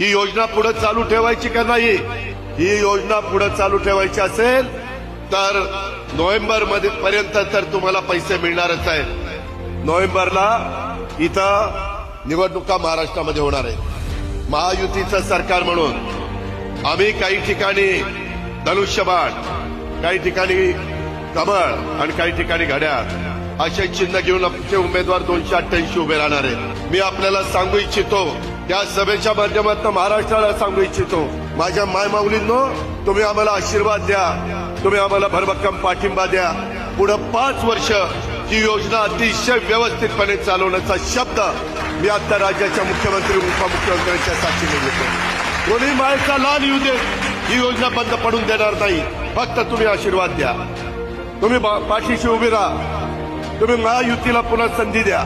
ही योजना पुढे चालू ठेवायची का नाही? ही योजना पुढे चालू ठेवायची असेल तर नोव्हेंबरमध्ये पर्यंत तर तुम्हाला पैसे मिळणारच आहेत. नोव्हेंबरला इथं निवडणुका महाराष्ट्रामध्ये होणार आहेत. महायुतीचं सरकार म्हणून आम्ही काही ठिकाणी धनुष्यबाण काही ठिकाणी कमळ आणि काही ठिकाणी घड्याळ असे चिन्ह घेऊन आमचे उमेदवार दोनशे अठ्ठ्याऐंशी उभे राहणार आहेत. मी आपल्याला सांगू इच्छितो या सभेच्या माध्यमातून महाराष्ट्राला सांगू इच्छितो. माझ्या मायमाऊलींनो तुम्ही आम्हाला आशीर्वाद द्या. तुम्ही आम्हाला भरभक्कम पाठिंबा द्या. पुढं पाच वर्ष ही योजना अतिशय व्यवस्थितपणे चालवण्याचा शब्द मी आता राज्याच्या मुख्यमंत्री उपमुख्यमंत्र्यांच्या साक्षीने घेतो. कोणी मायचा लाल येऊ दे ही योजना बंद पडून देणार नाही. फक्त तुम्ही आशीर्वाद द्या. तुम्ही पाठीशी उभे राहा. तुम्ही महायुतीला पुन्हा संधी द्या.